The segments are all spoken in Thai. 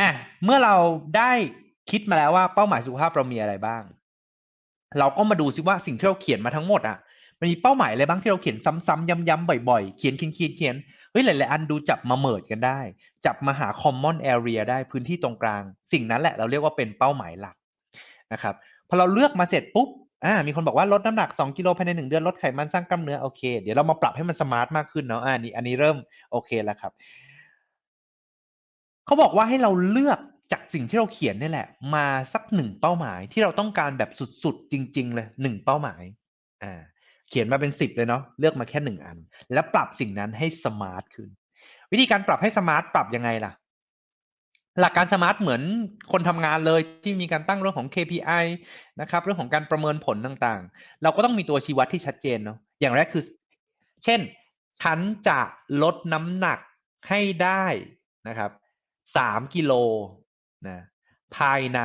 อะเมื่อเราได้คิดมาแล้วว่าเป้าหมายสุขภาพเรามีอะไรบ้าง เราก็มาดูซิว่าสิ่งที่เราเขียนมาทั้งหมดอะมันมีเป้าหมายอะไรบ้างที่เราเขียนซ้ำๆย้ำๆบ่อยๆ เขียนเขียนเขียนเขียนเฮ้ยหลายๆอันดูจับมาเมิดกันได้ จับมาหา common area ได้พื้นที่ตรงกลาง สิ่งนั้นแหละเราเรียกว่าเป็นเป้าหมายหลักนะครับพอเราเลือกมาเสร็จปุ๊บอ่ามีคนบอกว่าลดน้ำหนัก 2 กิโลภายใน 1 เดือนลดไขมันสร้างกล้ามเนื้อโอเค เดี๋ยวเรามาปรับให้มันสมาร์ทมากขึ้นเนาะอ่านี่อันนี้เริ่มโอเคแล้วครับ เขาบอกว่าให้เราเลือกจากสิ่งที่เราเขียนนี่แหละ มาสักหนึ่งเป้าหมายที่เราต้องการแบบสุดๆ จริง ๆ เลยหนึ่งเป้าหมายอ่าเขียนมาเป็นสิบเลยเนาะเลือกมาแค่หนึ่งอัน แล้วปรับสิ่งนั้นให้สมาร์ทขึ้น วิธีการปรับให้สมาร์ทปรับยังไงล่ะ หลักการสมาร์ทเหมือนคนทำงานเลยที่มีการตั้งเรื่องของ KPI นะครับ เรื่องของการประเมินผลต่างๆ เราก็ต้องมีตัวชี้วัดที่ชัดเจนเนาะอย่างแรกคือ เช่น ฉันจะลดน้ำหนักให้ได้นะครับ สามกิโลนะภายใน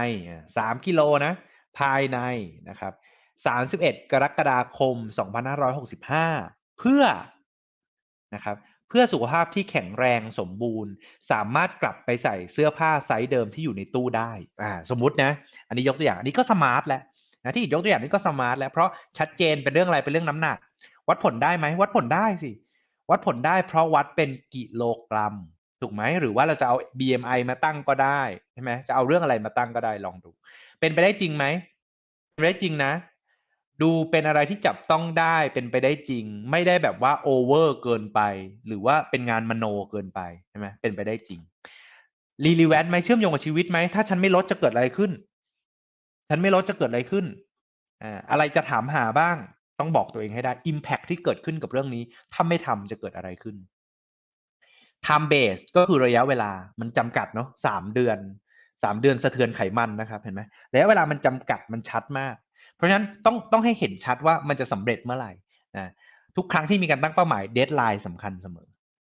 สามกิโลนะภายในนะครับสามสิบเอ็ดกรกฎาคมสองพันห้าร้อยหกสิบห้าเพื่อนะครับเพื่อสุขภาพที่แข็งแรงสมบูรณ์ สามารถกลับไปใส่เสื้อผ้าไซส์เดิมที่อยู่ในตู้ได้อ่าสมมุตินะอันนี้ยกตัวอย่างอันนี้ก็สมาร์ทแล้วนะที่ยกตัวอย่างนี้ก็สมาร์ทแล้วเพราะชัดเจนเป็นเรื่องอะไรเป็นเรื่องน้ำหนัก วัดผลได้ไหมวัดผลได้สิวัดผลได้เพราะวัดเป็นกิโลกรัม ถูกไหมหรือว่าเราจะเอา BMI มาตั้งก็ได้ใช่ไหมจะเอาเรื่องอะไรมาตั้งก็ได้ลองดู เป็นไปได้จริงไหมเป็นไปได้จริงนะ ดูเป็นอะไรที่จับต้องได้เป็นไปได้จริง ไม่ได้แบบว่าโอเวอร์เกินไป หรือว่าเป็นงานมโนเกินไปใช่ไหมเป็นไปได้จริงรีลิแวนไหมเชื่อมโยงกับชีวิตไหมถ้าฉันไม่ลดจะเกิดอะไรขึ้น ฉันไม่ลดจะเกิดอะไรขึ้นอ่าอะไรจะถามหาบ้าง ต้องบอกตัวเองให้ได้ Impact ที่เกิดขึ้นกับเรื่องนี้ ถ้าไม่ทำจะเกิดอะไรขึ้น time base ก็คือระยะเวลามันจำกัดเนาะสามเดือนสามเดือนสะเทือนไขมันนะครับเห็นไหมระยะเวลามันจำกัดมันชัดมาก เพราะฉะนั้นต้องต้องให้เห็นชัดว่ามันจะสำเร็จเมื่อไหร่นะทุกครั้งที่มีการตั้งเป้าหมายเดทไลน์สำคัญเสมอ